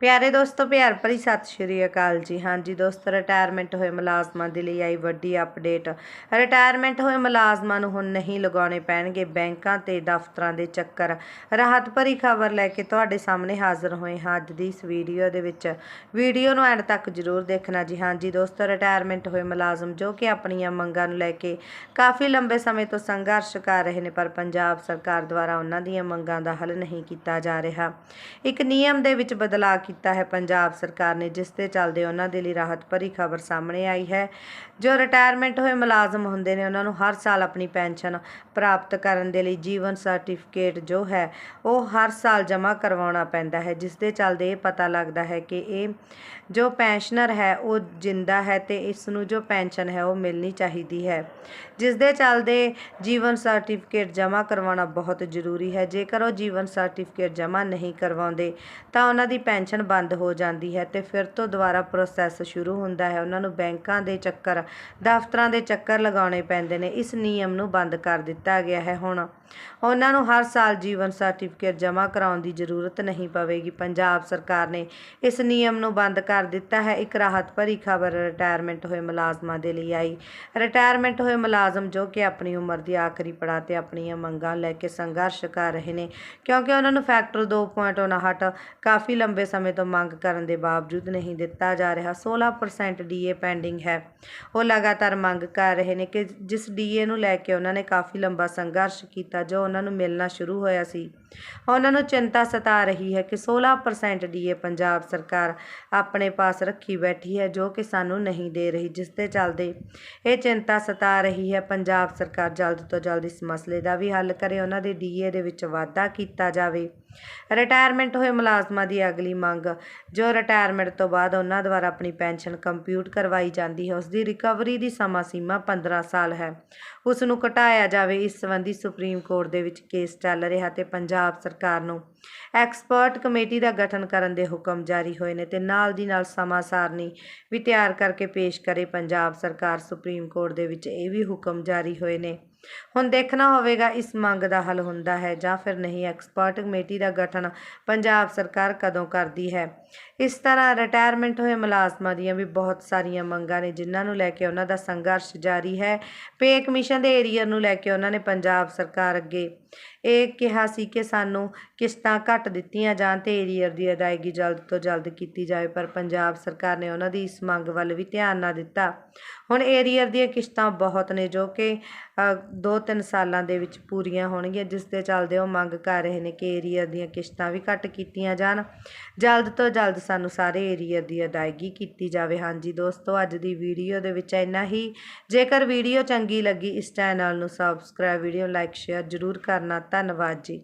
ਪਿਆਰੇ ਦੋਸਤੋ, ਪਿਆਰ ਭਰੀ ਸਤਿ ਸ਼੍ਰੀ ਅਕਾਲ ਜੀ। ਹਾਂਜੀ ਦੋਸਤੋ ਰਿਟਾਇਰਮੈਂਟ ਹੋਏ ਮੁਲਾਜ਼ਮਾਂ ਦੇ ਲਈ ਆਈ ਵੱਡੀ ਅਪਡੇਟ ਰਿਟਾਇਰਮੈਂਟ ਹੋਏ ਮੁਲਾਜ਼ਮਾਂ ਨੂੰ ਹੁਣ ਨਹੀਂ ਲਗਾਉਣੇ ਪੈਣਗੇ ਬੈਂਕਾਂ ਤੇ ਦਫ਼ਤਰਾਂ ਦੇ ਚੱਕਰ। ਰਾਹਤ ਭਰੀ ਖਬਰ ਲੈ ਕੇ ਤੁਹਾਡੇ ਸਾਹਮਣੇ ਹਾਜ਼ਰ ਹੋਏ ਹਾਂ ਅੱਜ ਦੀ ਇਸ ਵੀਡੀਓ ਦੇ ਵਿੱਚ। ਵੀਡੀਓ ਨੂੰ ਐਂਡ ਤੱਕ ਜ਼ਰੂਰ ਦੇਖਣਾ ਜੀ। ਹਾਂਜੀ ਦੋਸਤੋ ਰਿਟਾਇਰਮੈਂਟ ਹੋਏ ਮੁਲਾਜ਼ਮ ਜੋ ਕਿ ਆਪਣੀਆਂ ਮੰਗਾਂ ਨੂੰ ਲੈ ਕੇ ਕਾਫੀ ਲੰਬੇ ਸਮੇਂ ਤੋਂ ਸੰਘਰਸ਼ ਕਰ ਰਹੇ ਨੇ, ਪਰ ਪੰਜਾਬ ਸਰਕਾਰ ਦੁਆਰਾ ਉਹਨਾਂ ਦੀਆਂ ਮੰਗਾਂ ਦਾ ਹੱਲ ਨਹੀਂ ਕੀਤਾ ਜਾ ਰਿਹਾ। ਇੱਕ ਨਿਯਮ ਦੇ ਵਿੱਚ ਬਦਲਾਅ ਕੀਤਾ ਹੈ ਪੰਜਾਬ ਸਰਕਾਰ ਨੇ, ਜਿਸ ਦੇ ਚੱਲਦੇ ਉਹਨਾਂ ਦੇ ਲਈ ਰਾਹਤ ਭਰੀ ਖਬਰ ਸਾਹਮਣੇ ਆਈ ਹੈ। ਜੋ ਰਿਟਾਇਰਮੈਂਟ ਹੋਏ ਮੁਲਾਜ਼ਮ ਹੁੰਦੇ ਨੇ, ਉਹਨਾਂ ਨੂੰ ਹਰ ਸਾਲ ਆਪਣੀ ਪੈਨਸ਼ਨ ਪ੍ਰਾਪਤ ਕਰਨ ਦੇ ਲਈ ਜੀਵਨ ਸਰਟੀਫਿਕੇਟ ਜੋ ਹੈ, ਉਹ ਹਰ ਸਾਲ ਜਮ੍ਹਾਂ ਕਰਵਾਉਣਾ ਪੈਂਦਾ ਹੈ, ਜਿਸ ਦੇ ਚੱਲਦੇ ਇਹ ਪਤਾ ਲੱਗਦਾ ਹੈ ਕਿ ਇਹ ਜੋ ਪੈਨਸ਼ਨਰ ਹੈ, ਉਹ ਜਿੰਦਾ ਹੈ ਤੇ ਇਸ ਨੂੰ ਜੋ ਪੈਨਸ਼ਨ ਹੈ, ਉਹ ਮਿਲਣੀ ਚਾਹੀਦੀ ਹੈ। ਜਿਸ ਦੇ ਚੱਲਦੇ ਜੀਵਨ ਸਰਟੀਫਿਕੇਟ ਜਮ੍ਹਾਂ ਕਰਵਾਉਣਾ ਬਹੁਤ ਜ਼ਰੂਰੀ ਹੈ। ਜੇਕਰ ਉਹ ਜੀਵਨ ਸਰਟੀਫਿਕੇਟ ਜਮ੍ਹਾਂ ਨਹੀਂ ਕਰਵਾਉਂਦੇ, ਤਾਂ ਉਹਨਾਂ ਦੀ ਪੈਨਸ਼ਨ ਬੰਦ ਹੋ ਜਾਂਦੀ ਹੈ ਤੇ ਫਿਰ ਤੋਂ ਦੁਬਾਰਾ ਪ੍ਰੋਸੈਸ ਸ਼ੁਰੂ ਹੁੰਦਾ ਹੈ। ਉਹਨਾਂ ਨੂੰ ਬੈਂਕਾਂ ਦੇ ਚੱਕਰ, ਦਫ਼ਤਰਾਂ ਦੇ ਚੱਕਰ ਲਗਾਉਣੇ ਪੈਂਦੇ ਨੇ। ਇਸ ਨਿਯਮ ਨੂੰ ਬੰਦ ਕਰ ਦਿੱਤਾ ਗਿਆ ਹੈ। ਹੁਣ ਉਹਨਾਂ ਨੂੰ ਹਰ ਸਾਲ ਜੀਵਨ ਸਰਟੀਫਿਕੇਟ ਜਮ੍ਹਾਂ ਕਰਾਉਣ ਦੀ ਜ਼ਰੂਰਤ ਨਹੀਂ ਪਵੇਗੀ। ਪੰਜਾਬ ਸਰਕਾਰ ਨੇ ਇਸ ਨਿਯਮ ਨੂੰ ਬੰਦ ਕਰ ਦਿੱਤਾ ਹੈ। ਇੱਕ ਰਾਹਤ ਭਰੀ ਖਬਰ ਰਿਟਾਇਰਮੈਂਟ ਹੋਏ ਮੁਲਾਜ਼ਮਾਂ ਦੇ ਲਈ ਆਈ। ਰਿਟਾਇਰਮੈਂਟ ਹੋਏ ਮੁਲਾਜ਼ਮ ਜੋ ਕਿ ਆਪਣੀ ਉਮਰ ਦੀ ਆਖਰੀ ਪੜਾਅ ਤੇ ਆਪਣੀਆਂ ਮੰਗਾਂ ਲੈ ਕੇ ਸੰਘਰਸ਼ ਕਰ ਰਹੇ ਨੇ, ਕਿਉਂਕਿ ਉਹਨਾਂ ਨੂੰ ਫੈਕਟਰ 2.59 ਕਾਫੀ ਲੰਬੇ ਸਮੇਂ ਤੋਂ ਮੰਗ ਕਰਨ ਦੇ ਬਾਵਜੂਦ ਨਹੀਂ ਦਿੱਤਾ ਜਾ ਰਿਹਾ। 16% ਡੀਏ ਪੈਂਡਿੰਗ ਹੈ। ਉਹ ਲਗਾਤਾਰ ਮੰਗ ਕਰ ਰਹੇ ਨੇ ਕਿ ਜਿਸ ਡੀਏ ਨੂੰ ਲੈ ਕੇ ਉਹਨਾਂ ਨੇ ਕਾਫੀ ਲੰਬਾ ਸੰਘਰਸ਼ ਕੀਤਾ ਜੋ ਉਹਨਾਂ ਨੂੰ ਮਿਲਣਾ ਸ਼ੁਰੂ ਹੋਇਆ ਸੀ। ਉਹਨਾਂ ਨੂੰ ਚਿੰਤਾ ਸਤਾ ਰਹੀ ਹੈ ਕਿ 16% ਡੀਏ ਪੰਜਾਬ ਸਰਕਾਰ ਆਪਣੇ ਪਾਸ ਰੱਖੀ ਬੈਠੀ ਹੈ, ਜੋ ਕਿ ਸਾਨੂੰ ਨਹੀਂ ਦੇ ਰਹੀ, ਜਿਸ ਦੇ ਚੱਲਦੇ ਇਹ ਚਿੰਤਾ ਸਤਾ ਰਹੀ ਹੈ। ਪੰਜਾਬ ਸਰਕਾਰ ਜਲਦ ਤੋਂ ਜਲਦ ਇਸ ਮਸਲੇ ਦਾ ਵੀ ਹੱਲ ਕਰੇ, ਉਹਨਾਂ ਦੇ ਡੀਏ ਦੇ ਵਿੱਚ ਵਾਧਾ ਕੀਤਾ ਜਾਵੇ। ਰਿਟਾਇਰਮੈਂਟ ਹੋਏ ਮੁਲਾਜ਼ਮਾਂ ਦੀ ਅਗਲੀ ਮੰਗ, ਜੋ ਰਿਟਾਇਰਮੈਂਟ ਤੋਂ ਬਾਅਦ ਉਹਨਾਂ ਦੁਆਰਾ ਆਪਣੀ ਪੈਨਸ਼ਨ ਕੰਪਿਊਟ ਕਰਵਾਈ ਜਾਂਦੀ ਹੈ ਉਸ ਦੀ ਰਿਕਵਰੀ ਦੀ ਸਮਾਂ ਸੀਮਾ 15 ਸਾਲ ਹੈ। ਉਸ ਨੂੰ ਘਟਾਇਆ ਜਾਵੇ, ਇਸ ਸੰਬੰਧੀ ਸੁਪਰੀਮ ਕੋਰਟ ਦੇ ਵਿੱਚ ਕੇਸ ਚੱਲ ਰਿਹਾ ਤੇ ਪੰਜਾਬ ਪੰਜਾਬ ਸਰਕਾਰ ਨੂੰ। ਐਕਸਪਰਟ ਕਮੇਟੀ ਦਾ ਗਠਨ ਕਰਨ ਦੇ ਹੁਕਮ ਜਾਰੀ ਹੋਏ ਨੇ ਤੇ ਨਾਲ ਦੀ ਨਾਲ ਸਮਾਂ ਸਾਰਣੀ ਵੀ ਤਿਆਰ ਕਰਕੇ ਪੇਸ਼ ਕਰੇ ਪੰਜਾਬ ਸਰਕਾਰ। ਸੁਪਰੀਮ ਕੋਰਟ ਦੇ ਵਿੱਚ ਇਹ ਵੀ ਹੁਕਮ ਜਾਰੀ ਹੋਏ ਨੇ। ਹੁਣ ਦੇਖਣਾ ਹੋਵੇਗਾ ਇਸ ਮੰਗ ਦਾ ਹੱਲ ਹੁੰਦਾ ਹੈ ਜਾਂ ਫਿਰ ਨਹੀਂ। ਐਕਸਪਰਟ ਕਮੇਟੀ ਦਾ ਗਠਨ ਪੰਜਾਬ ਸਰਕਾਰ ਕਦੋਂ ਕਰਦੀ ਹੈ? ਇਸ ਤਰ੍ਹਾਂ ਰਿਟਾਇਰਮੈਂਟ ਹੋਏ ਮੁਲਾਜ਼ਮਾਂ ਦੀਆਂ ਵੀ ਬਹੁਤ ਸਾਰੀਆਂ ਮੰਗਾਂ ਨੇ ਜਿਨ੍ਹਾਂ ਨੂੰ ਲੈ ਕੇ ਉਹਨਾਂ ਦਾ ਸੰਘਰਸ਼ ਜਾਰੀ ਹੈ। ਪੇ ਕਮਿਸ਼ਨ ਦੇ ਏਰੀਆ ਨੂੰ ਲੈ ਕੇ ਉਹਨਾਂ ਨੇ ਪੰਜਾਬ ਸਰਕਾਰ ਅੱਗੇ ਇਹ ਕਿਹਾ ਸੀ ਕਿ ਸਾਨੂੰ ਕਿਸ਼ਤਾਂ ਘੱਟ ਦਿੱਤੀਆਂ ਜਾਣ ਤੇ ਏਰੀਅਰ ਦੀ ਅਦਾਇਗੀ ਜਲਦ ਤੋਂ ਜਲਦ ਕੀਤੀ ਜਾਵੇ, ਪਰ ਪੰਜਾਬ ਸਰਕਾਰ ਨੇ ਉਹਨਾਂ ਦੀ ਇਸ ਮੰਗ ਵੱਲ ਵੀ ਧਿਆਨ ਨਾ ਦਿੱਤਾ। ਹੁਣ ਏਰੀਅਰ ਦੀਆਂ ਕਿਸ਼ਤਾਂ ਬਹੁਤ ਨੇ ਜੋ ਕਿ 2-3 ਸਾਲਾਂ ਦੇ ਵਿੱਚ ਪੂਰੀਆਂ ਹੋਣਗੀਆਂ, ਜਿਸ ਦੇ ਚੱਲਦੇ ਉਹ ਮੰਗ ਕਰ ਰਹੇ ਨੇ ਕਿ ਏਰੀਅਰ ਦੀਆਂ ਕਿਸ਼ਤਾਂ ਵੀ ਘੱਟ ਕੀਤੀਆਂ ਜਾਣ। ਜਲਦ ਤੋਂ ਜਲਦ ਸਾਨੂੰ ਸਾਰੇ ਏਰੀਅਰ ਦੀ ਅਦਾਇਗੀ ਕੀਤੀ ਜਾਵੇ। ਹਾਂਜੀ ਦੋਸਤੋ, ਅੱਜ ਦੀ ਵੀਡੀਓ ਦੇ ਵਿੱਚ ਇੰਨਾ ਹੀ। ਜੇਕਰ ਵੀਡੀਓ ਚੰਗੀ ਲੱਗੀ, ਇਸ ਚੈਨਲ ਨੂੰ ਸਬਸਕ੍ਰਾਈਬ ਵੀਡੀਓ ਲਾਈਕ ਸ਼ੇਅਰ ਜ਼ਰੂਰ ਕਰਨਾ। ਧੰਨਵਾਦ ਜੀ।